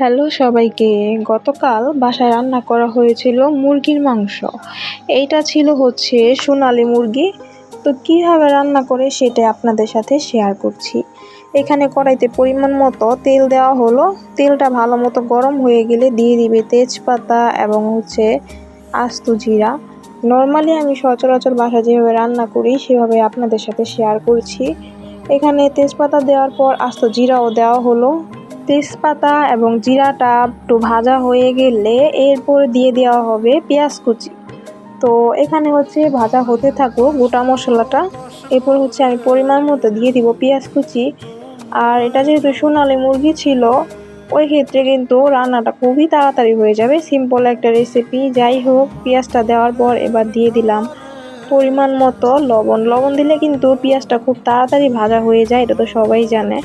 Hello সবাইকে। গতকাল বাসায় রান্না করা হয়েছিল মুরগির মাংস। এইটা ছিল হচ্ছে সোনালি মুরগি। তো কীভাবে রান্না করে সেটা আপনাদের সাথে শেয়ার করছি। এখানে কড়াইতে পরিমাণ মতো তেল দেওয়া হলো। তেলটা ভালো মতো গরম হয়ে গেলে দিয়ে দিবে তেজপাতা এবং হচ্ছে আস্ত জিরা। নর্মালি আমি সচরাচর বাসা যেভাবে রান্না করি সেভাবে আপনাদের সাথে শেয়ার করছি। এখানে তেজপাতা দেওয়ার পর আস্ত জিরাও দেওয়া হলো। তেজপাতা এবং জিরাটা একটু ভাজা হয়ে গেলে এরপর দিয়ে দেওয়া হবে পেঁয়াজ কুচি। তো এখানে হচ্ছে ভাজা হতে থাকুক গোটা মশলাটা, এরপর হচ্ছে আমি পরিমাণ মতো দিয়ে দিব পেঁয়াজ কুচি। আর এটা যেহেতু সোনালি মুরগি ছিল, ওই ক্ষেত্রে কিন্তু রান্নাটা খুবই তাড়াতাড়ি হয়ে যাবে। সিম্পল একটা রেসিপি যাই হোক, পেঁয়াজটা দেওয়ার পর এবার দিয়ে দিলাম পরিমাণ মতো লবণ। লবণ দিলে কিন্তু পেঁয়াজটা খুব তাড়াতাড়ি ভাজা হয়ে যায়, এটা তো সবাই জানে।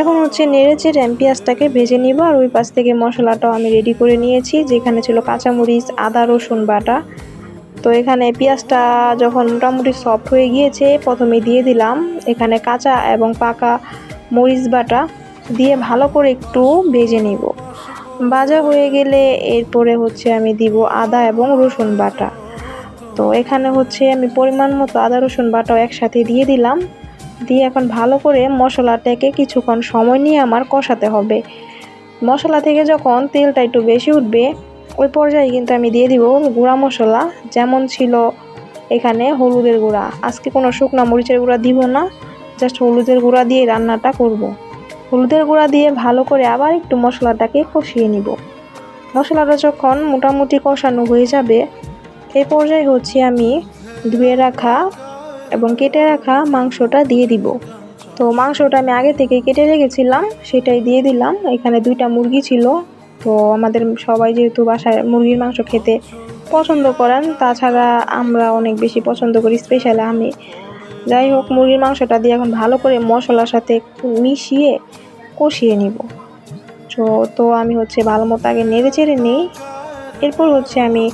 এখন হচ্ছে নেড়ে চেড়ে পেঁয়াজটাকে ভেজে নিব আর ওই পাশ থেকে মশলাটাও আমি রেডি করে নিয়েছি, যেখানে ছিল কাঁচামরিচ, আদা, রসুন বাটা। তো এখানে পেঁয়াজটা যখন মোটামুটি সফট হয়ে গিয়েছে, প্রথমে দিয়ে দিলাম এখানে কাঁচা এবং পাকা মরিচ বাটা দিয়ে ভালো করে একটু ভেজে নিব। ভাজা হয়ে গেলে এরপরে হচ্ছে আমি দিব আদা এবং রসুন বাটা। তো এখানে হচ্ছে আমি পরিমাণ মতো আদা, রসুন বাটাও একসাথে দিয়ে দিলাম। দিয়ে এখন ভালো করে মশলাটাকে কিছুক্ষণ সময় নিয়ে আমার কষাতে হবে। মশলা থেকে যখন তেলটা একটু বেশি উঠবে, ওই পর্যায়ে কিন্তু আমি দিয়ে দিব গুঁড়া মশলা, যেমন ছিল এখানে হলুদের গুঁড়া। আজকে কোনো শুকনো মরিচের গুঁড়া দিব না জাস্ট হলুদের গুঁড়া দিয়ে রান্নাটা করব। হলুদের গুঁড়া দিয়ে ভালো করে আবার একটু মশলাটাকে কষিয়ে নিব। মশলাটা যখন মোটামুটি কষানো হয়ে যাবে এই পর্যায়ে হচ্ছে আমি ধুয়ে রাখা এবং কেটে রাখা মাংসটা দিয়ে দিব। তো মাংসটা আমি আগে থেকে কেটে রেখেছিলাম, সেটাই দিয়ে দিলাম। এখানে দুইটা মুরগি ছিল। তো আমাদের সবাই যেহেতু বাসায় মুরগির মাংস খেতে পছন্দ করেন, তাছাড়া আমরা অনেক বেশি পছন্দ করি স্পেশালি আমি। যাই হোক, মুরগির মাংসটা দিয়ে এখন ভালো করে মশলার সাথে মিশিয়ে কষিয়ে নিব। তো তো আমি হচ্ছে ভালো মতো আগে নেড়ে চেড়ে নিই। এরপর হচ্ছে আমি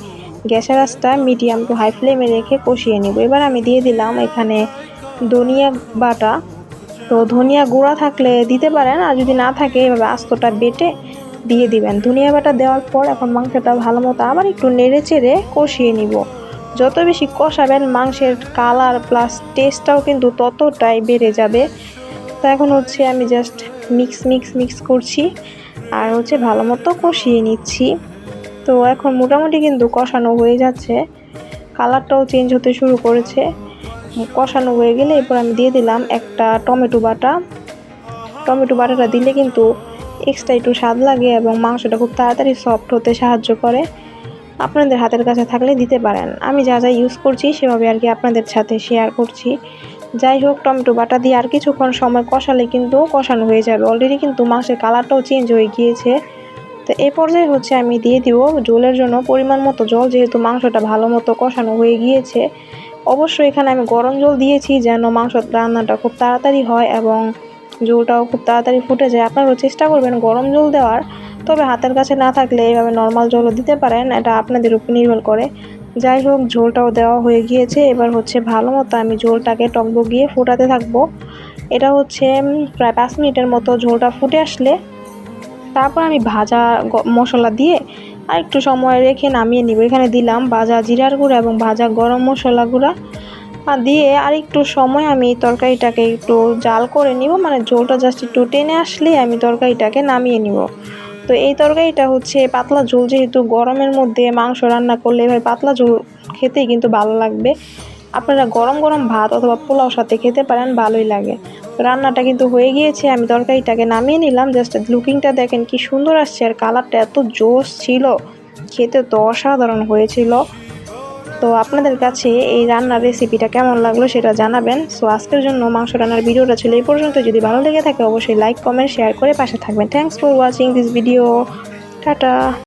গ্যাসের আঁচটা মিডিয়াম টু হাই ফ্লেমে রেখে কষিয়ে নেব। এবার আমি দিয়ে দিলাম এখানে ধনিয়া বাটা। তো ধনিয়া গুঁড়া থাকলে দিতে পারেন, আর যদি না থাকে এভাবে আস্তটা বেটে দিয়ে দিবেন। ধনিয়া বাটা দেওয়ার পর এখন মাংসটা ভালো মতো আবার একটু নেড়ে চেড়ে কষিয়ে নিব। যত বেশি কষাবেন, মাংসের কালার প্লাস টেস্টটাও কিন্তু ততটাই বেড়ে যাবে। তো এখন হচ্ছে আমি জাস্ট মিক্স মিক্স মিক্স করছি, আর হচ্ছে ভালো মতো কষিয়ে নিচ্ছি। তো এখন মোটামুটি কিন্তু কষানো হয়ে যাচ্ছে। কালারটাও চেঞ্জ হতে শুরু করেছে। কষানো হয়ে গেলে এরপর আমি দিয়ে দিলাম একটা টমেটো বাটা। টমেটো বাটাটা দিলে কিন্তু এক্সট্রা একটু স্বাদ লাগে এবং মাংসটা খুব তাড়াতাড়ি সফট হতে সাহায্য করে। আপনাদের হাতের কাছে থাকলে দিতে পারেন। আমি যা যা ইউজ করছি সেভাবে আর কি আপনাদের সাথে শেয়ার করছি। যাই হোক, টমেটো বাটা দিয়ে আর কিছুক্ষণ সময় কষালে কিন্তু কষানো হয়ে যাবে। অলরেডি কিন্তু মাংসের কালারটাও চেঞ্জ হয়ে গিয়েছে। তো এই পর্যায়ে হচ্ছে আমি দিয়ে দিব জলের জন্য পরিমাণ মতো জল, যেহেতু মাংসটা ভালো মতো কষানো হয়ে গিয়েছে। অবশ্যই এখানে আমি গরম জল দিয়েছি যেন মাংস রান্নাটা খুব তাড়াতাড়ি হয় এবং জলটাও খুব তাড়াতাড়ি ফুটে যায়। আপনারাও চেষ্টা করবেন গরম জল দেওয়ার, তবে হাতের কাছে না থাকলে এইভাবে নর্মাল জলও দিতে পারেন, এটা আপনাদের উপর নির্ভর করে। যাই হোক, ঝোলটাও দেওয়া হয়ে গিয়েছে। এবার হচ্ছে ভালো মতো আমি ঝোলটাকে টকবগিয়ে ফোটাতে থাকব। এটা হচ্ছে প্রায় পাঁচ মিনিটের মতো ঝোলটা ফুটে আসলে তারপর আমি ভাজা মশলা দিয়ে আর একটু সময় রেখে নামিয়ে নিব। এখানে দিলাম ভাজা জিরার গুঁড়া এবং ভাজা গরম মশলা গুঁড়া। দিয়ে আর একটু সময় আমি তরকারিটাকে একটু জাল করে নিব মানে ঝোলটা জাস্ট একটু টেনে আসলেই আমি তরকারিটাকে নামিয়ে নিব। তো এই তরকারিটা হচ্ছে পাতলা ঝোল, যেহেতু গরমের মধ্যে মাংস রান্না করলে এভাবে পাতলা ঝোল খেতেই কিন্তু ভালো লাগবে। আপনারা গরম গরম ভাত অথবা পোলাও সাথে খেতে পারেন, ভালোই লাগে। রান্নাটা কিন্তু হয়ে গিয়েছে, আমি তরকারিটাকে নামিয়ে নিলাম জাস্ট লুকিংটা দেখেন কি সুন্দর আসছে, আর কালারটা এত জোস ছিল, খেতে তো অসাধারণ হয়েছিল। তো আপনাদের কাছে এই রান্নার রেসিপিটা কেমন লাগল সেটা জানাবেন। সো আজকের জন্য মাংস রান্নার ভিডিওটা ছিল এই পর্যন্ত। যদি ভালো লেগে থাকে, অবশ্যই লাইক কমেন্ট শেয়ার করে পাশে থাকবেন। Thanks for watching this video tata